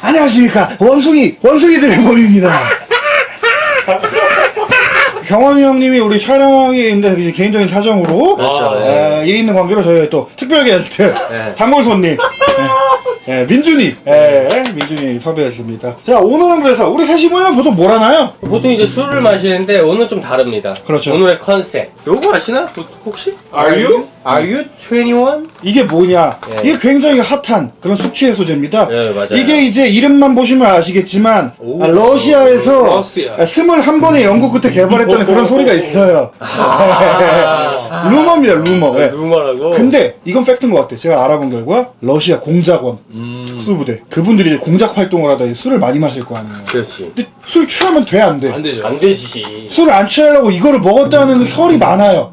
안녕하십니까 원숭이 원숭이들의 모임입니다. 경원이 형님이 우리 촬영이 있는데 이제 개인적인 사정으로 그렇죠. 에, 일이 있는 관계로 저희 또 특별 게스트 네. 단골 손님 예, 예, 민준이 예, 민준이 섭외했습니다. 자 오늘은 그래서 우리 셋이 모이면 보통 뭘 하나요? 보통 이제 술을 마시는데 오늘 좀 다릅니다. 그렇죠. 오늘의 컨셉. 요거 아시나? 호- 혹시? Are you? Are you 21? 이게 뭐냐? 예. 이게 굉장히 핫한 그런 숙취 해소제입니다. 예, 맞아요. 이게 이제 이름만 보시면 아시겠지만 오. 아, 러시아에서 러시아. 스물 한 번의 연구 끝에 개발했다는 그런 소리가 있어요. 루머입니다, 루머. 예. 루머라고. 근데 이건 팩트인 것 같아. 제가 알아본 결과 러시아 공작원 특수부대 그분들이 이제 공작 활동을 하다 이 술을 많이 마실 거 아니에요. 그렇지. 근데 술 취하면 돼 안 돼? 안 되죠. 안 되지. 술을 안 취하려고 이거를 먹었다는 설이 많아요.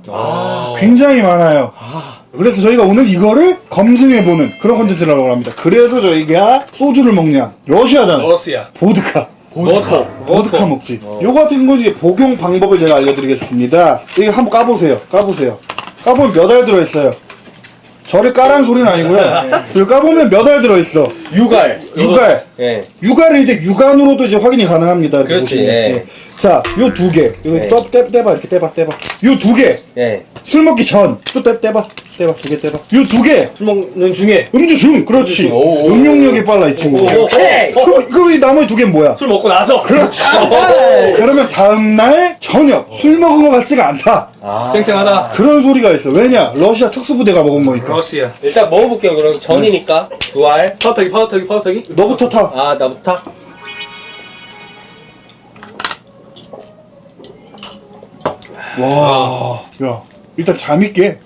굉장히 많아요. 그래서 저희가 오늘 이거를 검증해보는 그런 컨텐츠를 하려고 합니다. 그래서 저희가 소주를 먹냐. 러시아잖아. 러시아. 보드카. 워터. 보드카 먹지. 요거 같은 건 이제 복용 방법을 제가 알려드리겠습니다. 이거 한번 까보세요. 까보세요. 까보면 몇 알 들어있어요. 저를 까라는 소리는 아니고요. 이거 까보면 몇 알 들어있어. 유갈. 육알. 예. 육알은 이제 육안으로도 이제 확인이 가능합니다. 이렇게 그렇지, 보시면. 예. 자, 요 두 개. 이거 예. 떠, 떼, 떼봐. 이렇게 떼봐, 떼봐. 요 두 개. 예. 술 먹기 전. 또 떼, 떼봐. 떼봐. 두 개 떼봐. 요 두 개. 술 먹는 중에 음주 중. 그렇지. 오, 오. 응용력이 빨라, 이 친구. 오, 오. 오케이. 그럼, 그럼 이 나머지 두 개는 뭐야? 술 먹고 나서 그렇지. 그러면 다음날 저녁 술 먹은 것 같지가 않다. 쌩쌩하다. 그런 소리가 있어. 왜냐? 러시아 특수부대가 먹은 거니까. 러시아. 일단 먹어볼게요. 그럼 전이니까 두 알. 파워타기 파워타기 파워타기. 너부터 타. 아 나부터. 와. 야. 일단 잠이 깨.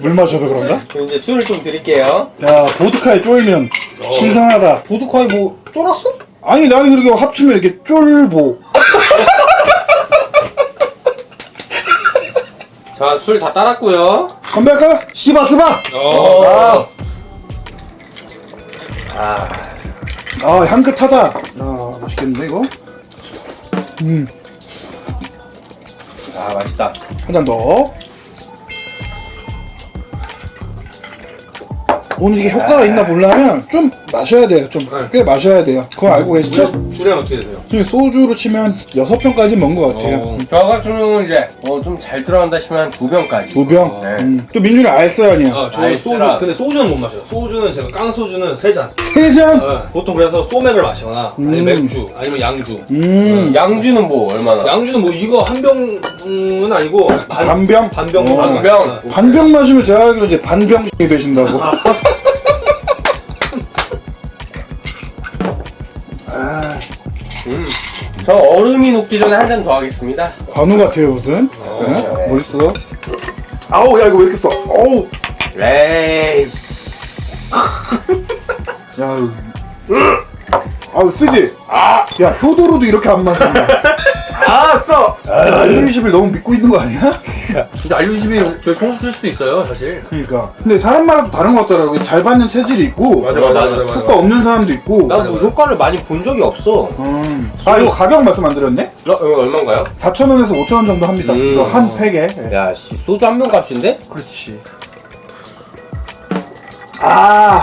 물 마셔서 그런가? 그럼 이제 술을 좀 드릴게요. 야, 보드카에 쫄면 신선하다. 보드카이 뭐 쫄았어? 아니, 나는 그렇게 합치면 이렇게 쫄보. 자 술 다 따랐고요. 건배할까? 씨바스바! 어. 아. 아, 향긋하다. 야, 맛있겠는데, 이거? 음, 아 맛있다. 한 잔 더. 오늘 이게 효과가 있나 보려면 좀 마셔야 돼요. 좀꽤 마셔야 돼요. 그거 알고 계시죠? 주량 어떻게 되세요? 지금 소주로 치면 여섯 병까지 먹은 것 같아요. 어. 음, 저 같은 경우는 이제 어, 좀 잘 들어간다 싶으면 두 병까지. 두 병. 네. 음, 또 민준이 알싸야 아니야. 아, 저는 소주. 아이스라. 근데 소주는 못 마셔요. 소주는 제가 깡 소주는 세 잔. 세 잔? 어, 보통 그래서 소맥을 마시거나 아니면 음. 맥주 아니면 양주. 음, 양주는 뭐 얼마나? 양주는 뭐 이거 한 병은 아니고 반, 반병? 반병 어. 반병. 반병 마시면 제가 알기로 이제 반병이 되신다고. 저 얼음이 녹기 전에 한 잔 더 하겠습니다. 관우 같아요, 무슨? 그렇죠. 네? 멋있어. 아우, 야, 이거 왜 이렇게 써? 어우. 레이스. 야, 이거. 아우, 쓰지? 아! 야, 효도로도 이렇게 안 마신다. 아 써. 알루미십을 너무 믿고 있는 거 아니야? 근데 알루심이 저희 청소 쓸 수도 있어요 사실. 그러니까. 근데 사람마다 또 다른 것 같더라고. 잘 받는 체질이 있고, 맞아 맞아 맞아 맞아. 효과 없는 사람도 있고. 난뭐 효과를 많이 본 적이 없어. 음. 아, 이거 가격 말씀 안 드렸네? 어, 이거 얼마인가요? 4,000원에서 5,000원 정도 합니다. 음. 이거 한 팩에. 예. 야, 씨, 소주 한 병 값인데? 그렇지. 아,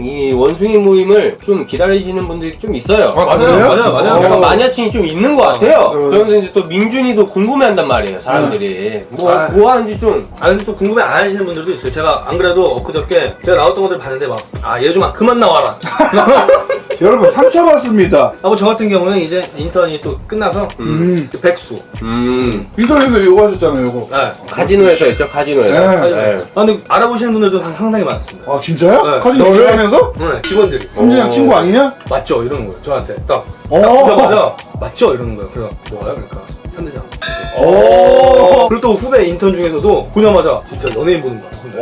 이 원숭이 모임을 좀 기다리시는 분들이 좀 있어요. 아, 맞아요? 맞아요 맞아요. 어. 약간 마니아층이 좀 있는 것 같아요. 어. 그러면서 이제 또 민준이도 궁금해한단 말이에요, 사람들이. 뭐, 아. 뭐 하는지 좀. 아 근데 또 궁금해 안 하시는 분들도 있어요. 제가 안 그래도 엊그저께 제가 나왔던 것들 봤는데 막 아 얘 좀 그만 나와라. 여러분 상처받습니다. 아뭐저 같은 경우는 이제 인턴이 또 끝나서 음. 그 백수. 음. 인터넷에서 이거 하셨잖아요, 이거. 네. 카지노에서 했죠, 카지노에서. 네. 네. 아 근데 알아보시는 분들도 상당히 많습니다. 아, 진짜요? 네. 카지노 너를? 일하면서? 네, 직원들이 현진이랑 어. 친구 아니냐? 맞죠 이러는 거예요. 저한테 딱 어. 보자마자 맞죠 이러는 거예요. 그래서 뭐야 그러니까 선대장. 오. 그리고 또 후배 인턴 중에서도 보자마자 진짜 연예인 보는 거야. 근데.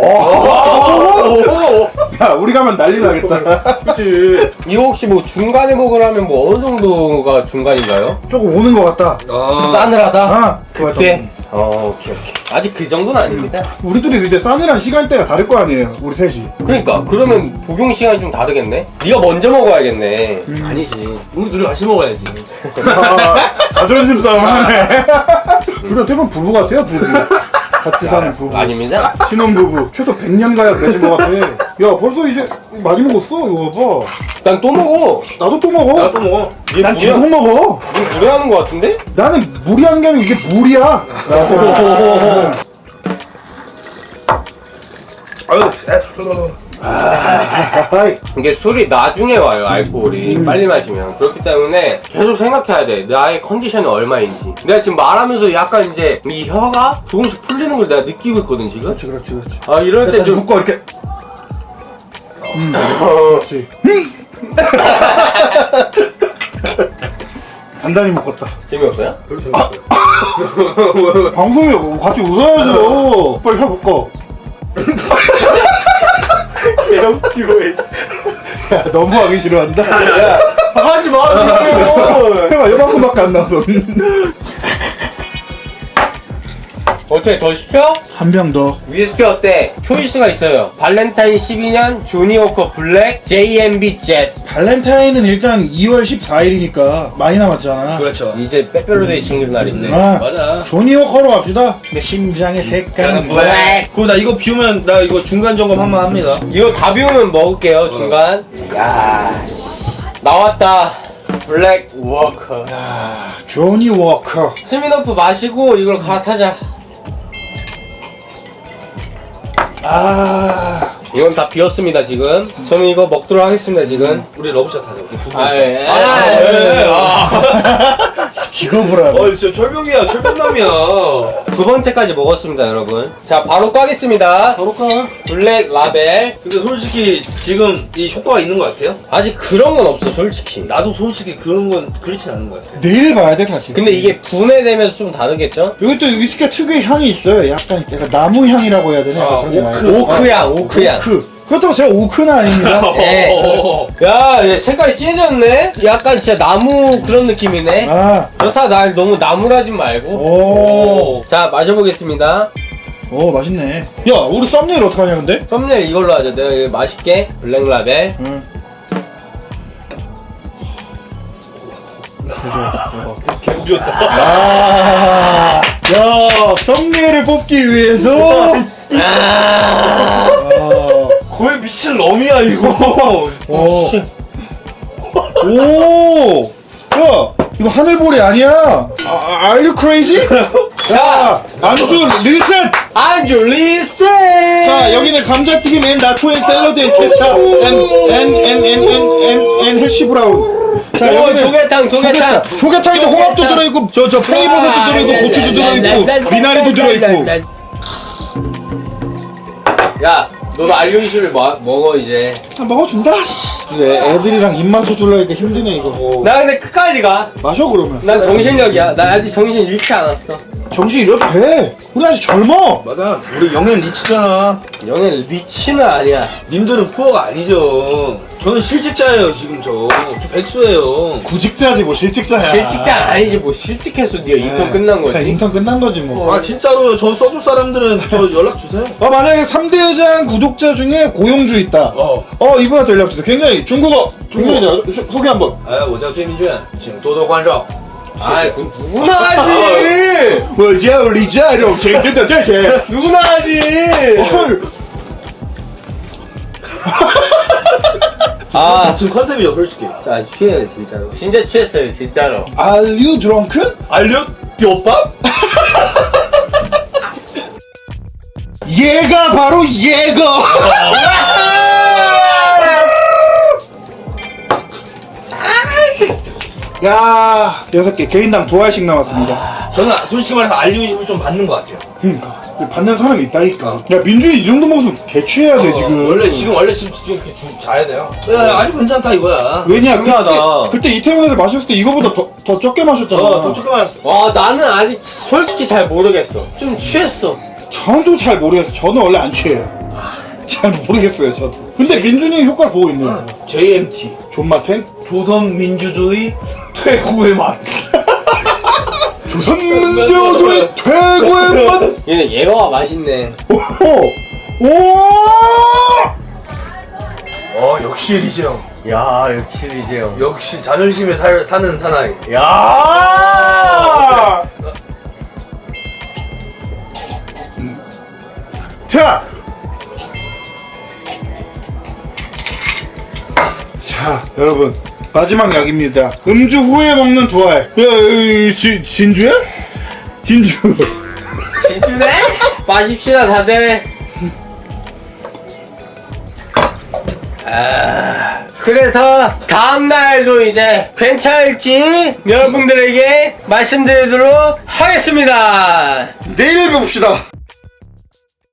야, 우리 가면 난리 나겠다. 그치. 이거 혹시 뭐 중간에 먹으라면 뭐 어느 정도가 중간인가요? 조금 오는 것 같다. 아. 싸늘하다? 아, 그때? 어, 오케이, 오케이. 아직 그 정도는 아닙니다. 우리 둘이 이제 싸늘한 시간대가 다를 거 아니에요, 우리 셋이. 그러니까, 그러면 복용 시간이 좀 다르겠네? 네가 먼저 먹어야겠네. 아니지. 우리 둘이 같이 먹어야지. 아, 자존심 싸움 하네. 둘다 대부분 부부 같아요, 부부. 같이 사는 부부. 아닙니다. 신혼부부. 최소 100년 가야 되신 것 같아. 야 벌써 이제 많이 먹었어 이거 봐 난 또 먹어. 나도 또 먹어 나또 먹어. 이게 난 무리야? 계속 먹어 이거 무리하는 거 같은데? 나는 무리한 게 아니고 이게 나는. 아유, 아 이, 이게 술이 나중에 와요 알코올이. 빨리 마시면. 그렇기 때문에 계속 생각해야 돼. 나의 컨디션이 얼마인지. 내가 지금 말하면서 약간 이제 이 혀가 조금씩 풀리는 걸 내가 느끼고 있거든 지금. 그렇지 그렇지 그렇지. 아 이럴 다시 때좀 묶어 이렇게. 음. 그렇지. 단단히 묶었다. 재미없어요? 별로 재밌어요. 방송에 같이 웃어야죠. 빨리 혀 묶어 개엄치고 야 너무 하기 싫어한다 하지 마 혀가 요만큼밖에 안 나서 어 떻게 더 시켜? 한 병 더. 위스키 어때? 초이스가 있어요 발렌타인 12년 조니워커 블랙 JMB 젯 발렌타인은 일단 2월 14일이니까 많이 남았잖아. 그렇죠. 이제 빼빼로데이 챙길 날인데 아, 맞아. 조니 워커로 갑시다. 내 심장의 색깔은 블랙. 블랙 그럼 나 이거 비우면 나 이거 중간 점검 한 번 합니다. 이거 다 비우면 먹을게요 중간 야 씨. 나왔다 블랙 워커 아, 조니 워커. 스미노프 마시고 이걸 갈아타자 아, 이건 다 비었습니다 지금 저는 이거 먹도록 하겠습니다 지금 우리 러브샷 하자. 우리. 아, 예. 아, 예. 아. 기겁을 하네. 어, 진짜 철벽이야, 철벽남이야. 두 번째까지 먹었습니다 여러분 자 바로 까겠습니다 바로 까. 블랙 라벨 근데 솔직히 지금 이 효과가 있는 것 같아요? 아직 그런 건 없어 솔직히 나도 솔직히 그런 건 그렇진 않은 것 같아. 내일 봐야 돼, 다시. 근데 이게 분해되면서 좀 다르겠죠? 여기 또 위스키가 특유의 향이 있어요. 약간, 약간 나무 향이라고 해야 되나? 아, 약간 그런 게 오크. 오크향 오크향 오크. 그렇다고 제가 오크는 아닙니다. 예. 어, 야, 얘 색깔이 진해졌네? 약간 진짜 나무 그런 느낌이네? 아, 그렇다, 날 너무 나무라지 말고. 오. 자, 마셔보겠습니다. 오, 맛있네. 야, 우리 썸네일 어떡하냐, 근데? 썸네일 이걸로 하자. 내가 이거 맛있게. 블랙 라벨. 응. 개구리였다. 아, 야, 썸네일을 뽑기 위해서. 아, 아, 거의 미친 럼이야, 이거. 오. 씨. 오! 야, 이거 하늘보리 아니야? 아, are you crazy? 자, 안주 리셋! 안주 리셋! 자, 여기는 감자튀김 앤 샐러드 앤 케찹 앤앤앤앤앤앤 해시 브라운. 자, 오, 조개탕, 조개탕. 조개탕에도 홍합도. 들어있고, 저, 저 팽이버섯도 들어있고, 고추도 들어있고, 미나리도 들어있고. 야, 너도 알료이슈를 먹어, 이제. 아, 먹어준다. 네, 애들이랑 입 맞춰주려니까 힘드네, 이거. 나 근데 끝까지 가. 마셔, 그러면. 난 정신력이야. 나 아직 정신 잃지 않았어. 정신 이래도 돼. 우리 아직 젊어. 맞아. 우리 영앤 리치잖아. 영애 리치는 아니야. 님들은 푸어가 아니죠. 저는 실직자예요, 지금 저. 저 백수예요. 구직자지, 뭐, 실직자야. 실직자 아니지 뭐 실직했어 네가 인턴 끝난 거지 그러니까 인턴 끝난 거지 뭐. 아, 진짜로 저 써줄 사람들은 저 연락 주세요. 어, 만약에 3대장 구독자 중에 고용주 있다. 어. 어, 이분한테 연락 주세요. 굉장히 중국어. 중국어 소- 소개 한번. 哎，我叫崔明俊，请多多关照。 아 그 누구나 하지 我叫李佳荣，请真的这些。 누구나 하지 아 지금 컨셉이죠, 솔직히. 자, 취해요 진짜로 진짜 취했어요 진짜로 Are you drunken? 알려? 뼈밥? 얘가 바로 얘가. 야, 여섯 개 개인당 두 알씩 남았습니다. 저는 솔직히 말해서 알리오심을 좀 받는 것 같아요. 그러니까 받는 사람이 있다니까. 야, 민준이 이 정도 먹으면 개취해야 돼 지금. 어, 원래 지금 원래 지금 지금 이렇게 주- 자야 돼요. 야, 아주 괜찮다 이거야. 왜냐 그때. 그때 이태원에서 마셨을 때 이거보다 더, 더 적게 마셨잖아. 어, 더 조금 알았어. 와 나는 아직 솔직히 잘 모르겠어 좀 취했어 저도 잘 모르겠어요. 저는 원래 안 취해요. 잘 모르겠어요, 저도. 근데 민준이 효과를 보고 있네요. JMT 존맛탱? 조선 민주주의 최고의 맛. 조선민주주의 최고의 맛! 얘는 예거가 맛있네 오! 오! 어 역시 리재형. 야 역시 리재형 역시 자존심에 살, 사는 사나이. 야! 자! 자, 여러분. 마지막 약입니다. 음주 후에 먹는 두 알. 야, 이, 지, 진주야? 진주. 진주네? 마십시다 다들 아, 그래서 다음날도 이제 괜찮을지 여러분들에게 말씀드리도록 하겠습니다 내일 봅시다.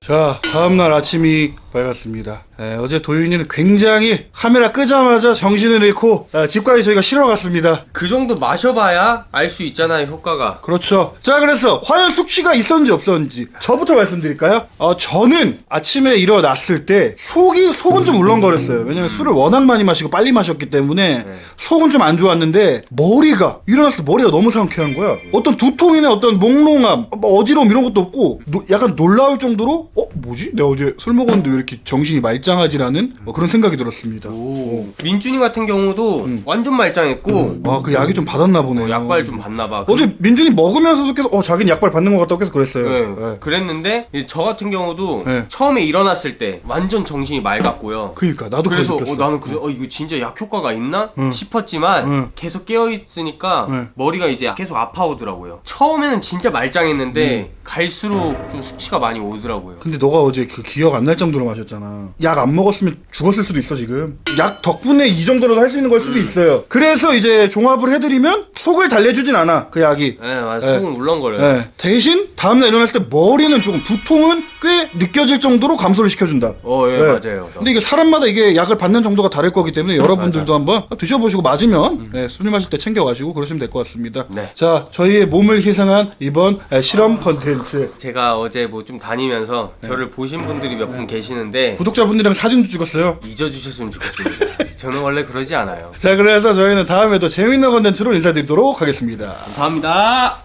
자, 다음날 아침이 밝았습니다. 에, 어제 도윤이는 굉장히 카메라 끄자마자 정신을 잃고 아, 집까지 저희가 실어 갔습니다. 그 정도 마셔봐야 알 수 있잖아요 효과가 그렇죠. 자, 그래서 과연 숙취가 있었는지 없었는지 저부터 말씀드릴까요? 어, 저는 아침에 일어났을 때 속이 속은 좀 울렁거렸어요. 왜냐면 술을 워낙 많이 마시고 빨리 마셨기 때문에 속은 좀 안 좋았는데 머리가 일어났을 때 머리가 너무 상쾌한 거야. 어떤 두통이나 어떤 몽롱함, 뭐 어지러움 이런 것도 없고 노- 약간 놀라울 정도로 어 뭐지? 내가 어제 술 먹었는데 왜 이렇게 정신이 말짱하지라는 뭐 그런 생각이 들었습니다. 오. 민준이 같은 경우도 완전 말짱했고 아 그 약이 좀 받았나 보네. 약발 좀 받나봐 어제 민준이 먹으면서도 계속 어 자기는 약발 받는 것 같다고 계속 그랬어요. 네. 네. 그랬는데 이제 저 같은 경우도 네. 처음에 일어났을 때 완전 정신이 맑았고요. 그니까 나도 그래서 그래서 어, 나는 그래 어 이거 진짜 약 효과가 있나 응. 싶었지만 응. 계속 깨어 있으니까 응. 머리가 이제 계속 아파오더라고요. 처음에는 진짜 말짱했는데 음. 갈수록 좀 숙취가 많이 오더라고요. 근데 너가 어제 그 기억 안 날 정도로 마셨잖아. 약 안 먹었으면 죽었을 수도 있어 지금. 약 덕분에 이 정도라도 할수 있는 걸 수도 있어요. 그래서 이제 종합을 해드리면 속을 달래주진 않아 그 약이. 네, 맞아. 네. 속은 울렁거려요. 네. 대신 다음날 일어날 때 머리는 조금 두통은 꽤 느껴질 정도로 감소를 시켜준다. 어, 예, 네. 맞아요. 근데 이게 사람마다 이게 약을 받는 정도가 다를 거기 때문에 여러분들도 한번 드셔보시고 맞으면 네, 술 마실 때 챙겨가시고 그러시면 될 것 같습니다. 네. 자, 저희의 몸을 희생한 이번 에, 실험 컨텐츠. 제가 어제 뭐 좀 다니면서 네. 저를 보신 분들이 몇 분 계시는데 구독자분들이랑 사진도 찍었어요. 잊어주셨으면 좋겠습니다. 저는 원래 그러지 않아요. 자, 그래서 저희는 다음에도 재밌는 컨텐츠로 인사드리도록 하겠습니다. 감사합니다.